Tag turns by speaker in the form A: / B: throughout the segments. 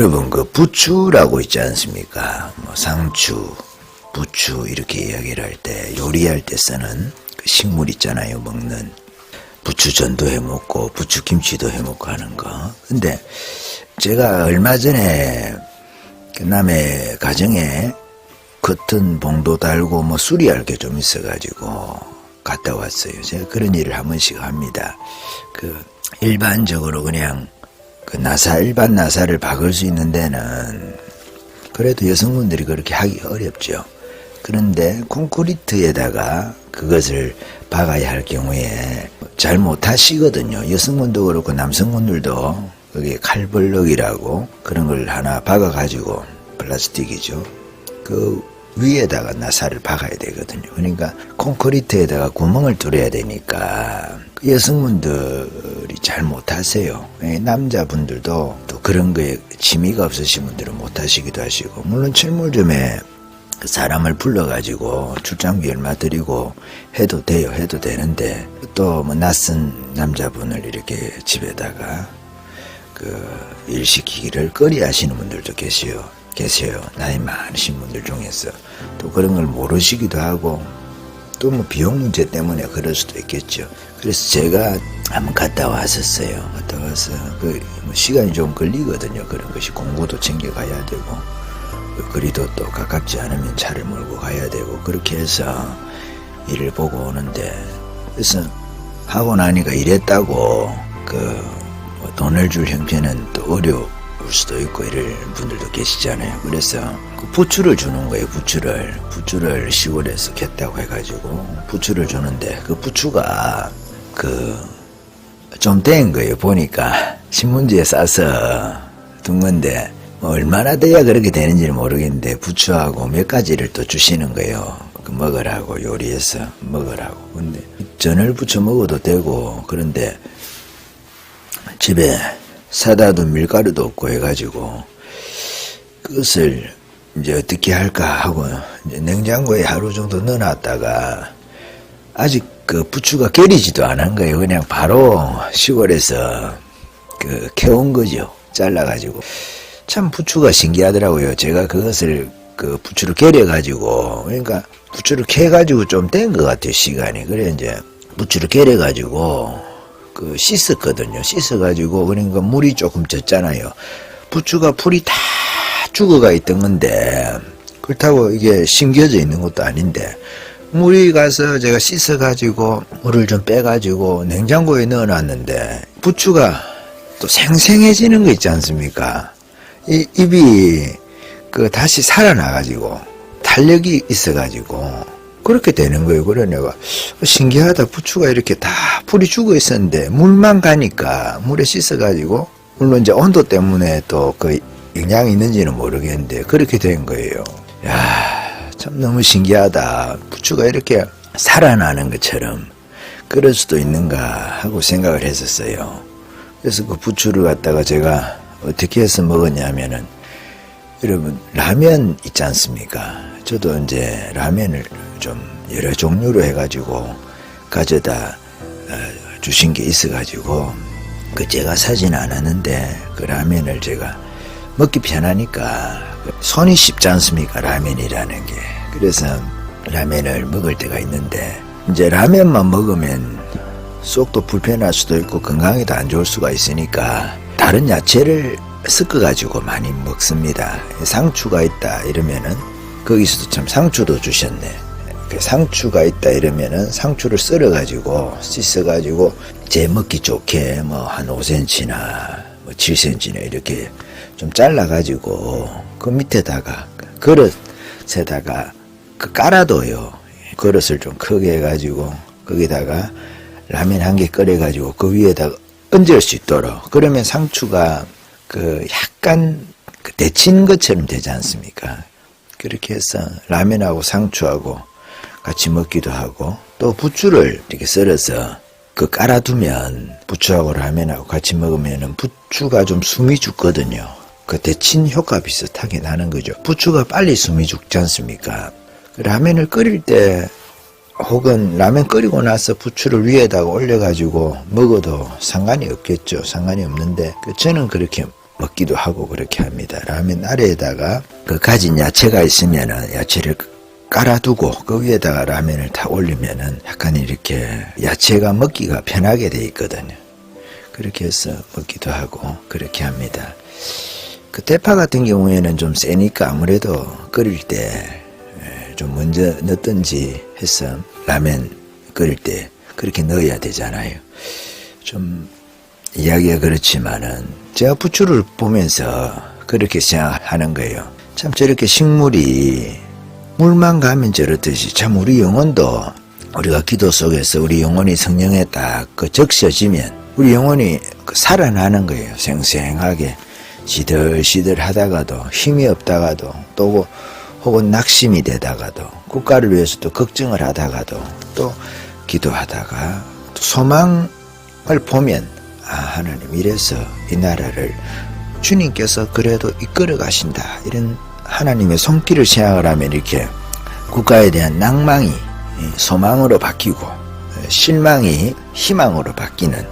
A: 여러분 그 부추라고 있지 않습니까? 뭐 상추, 부추 이렇게 이야기를 할 때 요리할 때 쓰는 그 식물 있잖아요. 먹는 부추전도 해 먹고 부추김치도 해 먹고 하는 거. 근데 제가 얼마 전에 그 남의 가정에 커튼 봉도 달고 뭐 수리할 게 좀 있어가지고 갔다 왔어요. 제가 그런 일을 한 번씩 합니다. 그 일반적으로 그냥 그 나사 일반 나사를 박을 수 있는 데는 그래도 여성분들이 그렇게 하기 어렵죠. 그런데 콘크리트에다가 그것을 박아야 할 경우에 잘 못하시거든요. 여성분도 그렇고 남성분들도 그게 칼블럭이라고 그런 걸 하나 박아가지고 플라스틱이죠. 그 위에다가 나사를 박아야 되거든요. 그러니까 콘크리트에다가 구멍을 뚫어야 되니까 여성분들이 잘 못하세요. 예, 남자분들도 또 그런 거에 취미가 없으신 분들은 못하시기도 하시고 물론 철물점에 그 사람을 불러가지고 출장비 얼마 드리고 해도 돼요. 해도 되는데 또 뭐 낯선 남자분을 이렇게 집에다가 그 일 시키기를 꺼리 하시는 분들도 계세요. 계세요. 나이 많으신 분들 중에서 또 그런 걸 모르시기도 하고 또 뭐 비용 문제 때문에 그럴 수도 있겠죠. 그래서 제가 한번 갔다 왔었어요. 갔다 와서 그 뭐 시간이 좀 걸리거든요. 그런 것이 공부도 챙겨가야 되고 그 거리도 또 가깝지 않으면 차를 몰고 가야 되고 그렇게 해서 일을 보고 오는데 그래서 하고 나니까 이랬다고 그 뭐 돈을 줄 형편은 또 어려 울 수도 있고 이럴 분들도 계시잖아요. 그래서 그 부추를 주는 거예요. 부추를 부추를 시골에서 겠다고 해가지고 부추를 주는데 그 부추가 그좀 된 거예요. 보니까 신문지에 싸서 둔 건데 뭐 얼마나 돼야 그렇게 되는지는 모르겠는데 부추하고 몇 가지를 또 주시는 거예요. 그 먹으라고 요리해서 먹으라고. 근데 전을 부쳐 먹어도 되고 그런데 집에 사다 둔 밀가루도 없고 해가지고 그것을 이제 어떻게 할까 하고 냉장고에 하루 정도 넣어놨다가 아직 그 부추가 깨리지도 않은 거예요. 그냥 바로 시골에서 그 캐온 거죠. 잘라가지고. 참 부추가 신기하더라고요. 제가 그것을 그 부추를 깨려가지고 그러니까 부추를 캐가지고 좀 뗀 것 같아요. 시간이. 그래 이제 부추를 깨려가지고 그 씻었거든요. 씻어가지고 그러니까 물이 조금 젖잖아요. 부추가 풀이 다 죽어가 있던 건데 그렇다고 이게 심겨져 있는 것도 아닌데 물이 가서 제가 씻어가지고 물을 좀 빼가지고 냉장고에 넣어놨는데 부추가 또 생생해지는 거 있지 않습니까? 이 입이 그 다시 살아나가지고 탄력이 있어가지고 그렇게 되는 거예요. 그래 내가 신기하다. 부추가 이렇게 다 풀이 죽어 있었는데 물만 가니까 물에 씻어가지고 물론 이제 온도 때문에 또 그 영향이 있는지는 모르겠는데 그렇게 된 거예요. 야, 참 너무 신기하다. 부추가 이렇게 살아나는 것처럼 그럴 수도 있는가 하고 생각을 했었어요. 그래서 그 부추를 갖다가 제가 어떻게 해서 먹었냐면은 여러분 라면 있지 않습니까? 저도 이제 라면을 좀 여러 종류로 해가지고 가져다 어, 주신 게 있어가지고 그 제가 사진 않았는데 그 라면을 제가 먹기 편하니까 손이 쉽지 않습니까 라면이라는 게 그래서 라면을 먹을 때가 있는데 이제 라면만 먹으면 속도 불편할 수도 있고 건강에도 안 좋을 수가 있으니까 다른 야채를 섞어 가지고 많이 먹습니다. 상추가 있다 이러면은 거기서도 참 상추도 주셨네. 그 상추가 있다 이러면은 상추를 썰어 가지고 씻어 가지고 제 먹기 좋게 뭐 한 5cm나 뭐 7cm나 이렇게 좀 잘라 가지고 그 밑에다가 그릇에다가 그 깔아둬요. 그릇을 좀 크게 해가지고 거기다가 라면 한 개 끓여가지고 그 위에다가 얹을 수 있도록 그러면 상추가 그 약간 그 데친 것처럼 되지 않습니까? 그렇게 해서 라면하고 상추하고 같이 먹기도 하고 또 부추를 이렇게 썰어서 그 깔아두면 부추하고 라면하고 같이 먹으면은 부추가 좀 숨이 죽거든요. 그 데친 효과 비슷하게 나는 거죠. 부추가 빨리 숨이 죽지 않습니까? 그 라면을 끓일 때 혹은 라면 끓이고 나서 부추를 위에다가 올려가지고 먹어도 상관이 없겠죠. 상관이 없는데 그 저는 그렇게 먹기도 하고 그렇게 합니다. 라면 아래에다가 그 가진 야채가 있으면은 야채를 깔아두고 그 위에다가 라면을 다 올리면은 약간 이렇게 야채가 먹기가 편하게 돼 있거든요. 그렇게 해서 먹기도 하고 그렇게 합니다. 그 대파 같은 경우에는 좀 세니까 아무래도 끓일 때 좀 먼저 넣든지 해서 라면 끓일 때 그렇게 넣어야 되잖아요. 좀 이야기가 그렇지만은 제가 부추를 보면서 그렇게 생각하는 거예요. 참 저렇게 식물이 물만 가면 저렇듯이 참 우리 영혼도 우리가 기도 속에서 우리 영혼이 성령에 딱 그 적셔지면 우리 영혼이 그 살아나는 거예요. 생생하게 시들시들 하다가도 힘이 없다가도 또 혹은 낙심이 되다가도 국가를 위해서 또 걱정을 하다가도 또 기도하다가 또 소망을 보면 아 하나님 이래서 이 나라를 주님께서 그래도 이끌어 가신다 이런 하나님의 손길을 생각을 하면 이렇게 국가에 대한 낭망이 예, 소망으로 바뀌고 예, 실망이 희망으로 바뀌는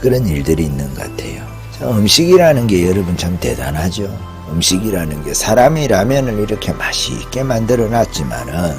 A: 그런 일들이 있는 것 같아요. 자, 음식이라는 게 여러분 참 대단하죠. 음식이라는 게 사람이 라면을 이렇게 맛있게 만들어 놨지만은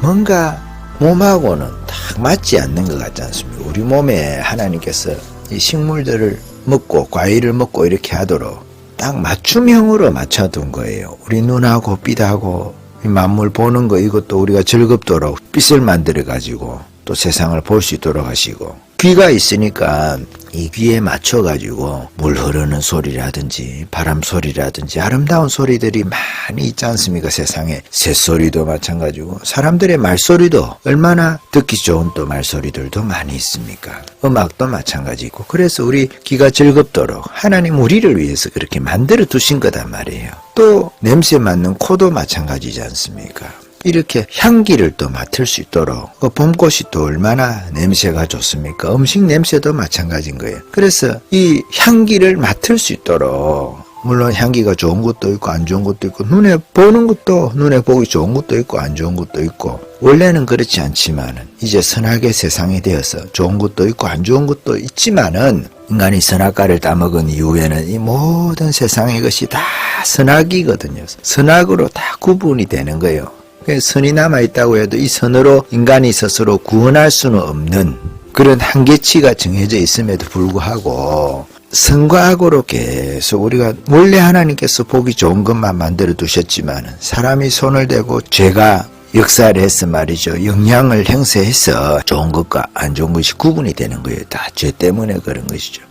A: 뭔가 몸하고는 딱 맞지 않는 것 같지 않습니까? 우리 몸에 하나님께서 이 식물들을 먹고 과일을 먹고 이렇게 하도록 딱 맞춤형으로 맞춰둔 거예요. 우리 눈하고 빛하고 이 만물 보는 거 이것도 우리가 즐겁도록 빛을 만들어 가지고 또 세상을 볼 수 있도록 하시고 귀가 있으니까 이 귀에 맞춰 가지고 물 흐르는 소리라든지 바람 소리라든지 아름다운 소리들이 많이 있지 않습니까 세상에? 새소리도 마찬가지고 사람들의 말소리도 얼마나 듣기 좋은 또 말소리들도 많이 있습니까? 음악도 마찬가지고 그래서 우리 귀가 즐겁도록 하나님 우리를 위해서 그렇게 만들어 두신 거단 말이에요. 또 냄새 맡는 코도 마찬가지지 않습니까 이렇게 향기를 또 맡을 수 있도록 그 봄꽃이 또 얼마나 냄새가 좋습니까? 음식 냄새도 마찬가지인 거예요. 그래서 이 향기를 맡을 수 있도록 물론 향기가 좋은 것도 있고 안 좋은 것도 있고 눈에 보는 것도 눈에 보기 좋은 것도 있고 안 좋은 것도 있고 원래는 그렇지 않지만은 이제 선악의 세상이 되어서 좋은 것도 있고 안 좋은 것도 있지만은 인간이 선악과를 따먹은 이후에는 이 모든 세상의 것이 다 선악이거든요. 선악으로 다 구분이 되는 거예요. 그 선이 남아있다고 해도 이 선으로 인간이 스스로 구원할 수는 없는 그런 한계치가 정해져 있음에도 불구하고 선과 악으로 계속 우리가 원래 하나님께서 보기 좋은 것만 만들어 두셨지만 사람이 손을 대고 죄가 역사를 해서 말이죠. 영향을 행사해서 좋은 것과 안 좋은 것이 구분이 되는 거예요. 다 죄 때문에 그런 것이죠.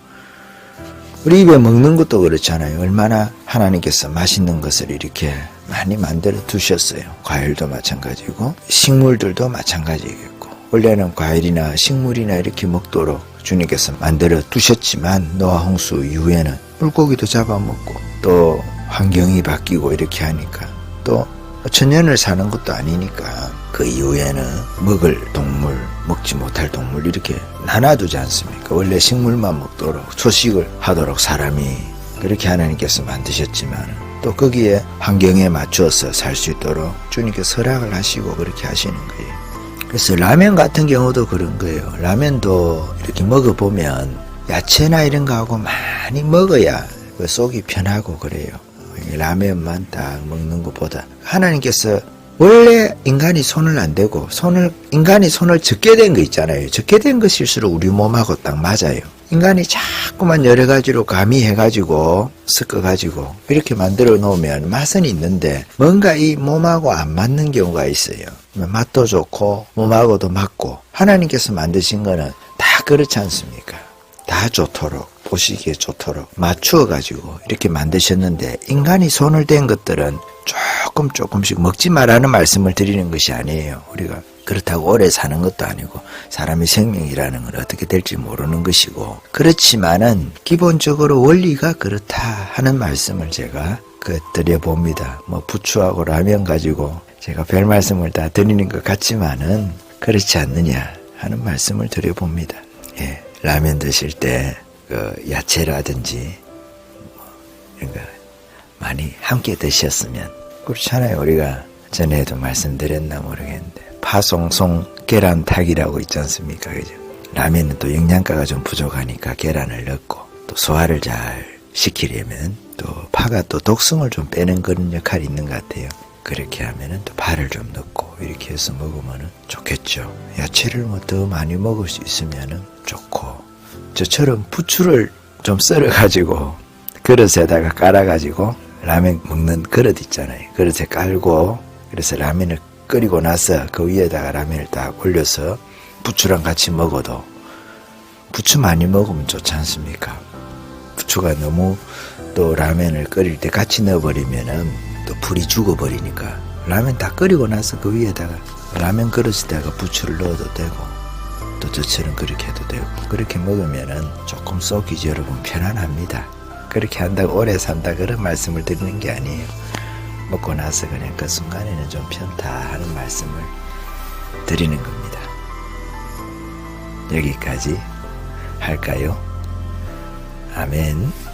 A: 우리 입에 먹는 것도 그렇잖아요. 얼마나 하나님께서 맛있는 것을 이렇게 많이 만들어 두셨어요. 과일도 마찬가지고 식물들도 마찬가지겠고 원래는 과일이나 식물이나 이렇게 먹도록 주님께서 만들어 두셨지만 노아 홍수 이후에는 물고기도 잡아먹고 또 환경이 바뀌고 이렇게 하니까 또 천년을 사는 것도 아니니까 그 이후에는 먹을 동물, 먹지 못할 동물 이렇게 나눠두지 않습니까? 원래 식물만 먹도록 초식을 하도록 사람이 그렇게 하나님께서 만드셨지만 또 거기에 환경에 맞춰서 살 수 있도록 주님께서 허락을 하시고 그렇게 하시는 거예요. 그래서 라면 같은 경우도 그런 거예요. 라면도 이렇게 먹어보면 야채나 이런 거하고 많이 먹어야 그 속이 편하고 그래요. 라면만 딱 먹는 것보다 하나님께서 원래 인간이 손을 안 대고 손을 인간이 손을 적게 된 거 있잖아요. 적게 된 것일수록 우리 몸하고 딱 맞아요. 인간이 자꾸만 여러 가지로 가미해가지고 섞어가지고 이렇게 만들어 놓으면 맛은 있는데 뭔가 이 몸하고 안 맞는 경우가 있어요. 맛도 좋고 몸하고도 맞고 하나님께서 만드신 거는 다 그렇지 않습니까? 다 좋도록 보시기에 좋도록 맞추어 가지고 이렇게 만드셨는데 인간이 손을 댄 것들은 조금 조금씩 먹지 말라는 말씀을 드리는 것이 아니에요. 우리가 그렇다고 오래 사는 것도 아니고 사람의 생명이라는 건 어떻게 될지 모르는 것이고 그렇지만은 기본적으로 원리가 그렇다 하는 말씀을 제가 그 드려봅니다. 뭐 부추하고 라면 가지고 제가 별 말씀을 다 드리는 것 같지만은 그렇지 않느냐 하는 말씀을 드려봅니다. 예, 라면 드실 때 그 야채라든지 뭐 이런 거 많이 함께 드셨으면 그렇잖아요. 우리가 전에도 말씀드렸나 모르겠는데 파송송 계란탁이라고 있지 않습니까? 그죠? 라면은 또 영양가가 좀 부족하니까 계란을 넣고 또 소화를 잘 시키려면 또 파가 또 독성을 좀 빼는 그런 역할이 있는 것 같아요. 그렇게 하면은 또 파를 좀 넣고 이렇게 해서 먹으면은 좋겠죠. 야채를 뭐 더 많이 먹을 수 있으면은 좋고 저처럼 부추를 좀 썰어 가지고 그릇에다가 깔아 가지고 라면 먹는 그릇 있잖아요. 그릇에 깔고 그래서 라면을 끓이고 나서 그 위에다가 라면을 딱 올려서 부추랑 같이 먹어도 부추 많이 먹으면 좋지 않습니까? 부추가 너무 또 라면을 끓일 때 같이 넣어버리면은 또 불이 죽어버리니까 라면 다 끓이고 나서 그 위에다가 라면 그릇에다가 부추를 넣어도 되고 또 저처럼 그렇게 해도 되고 그렇게 먹으면은 조금 쏘기지 여러분 편안합니다. 그렇게 한다고 오래 산다 그런 말씀을 드리는 게 아니에요. 먹고 나서 그냥 그 순간에는 좀 편타 하는 말씀을 드리는 겁니다. 여기까지 할까요? 아멘.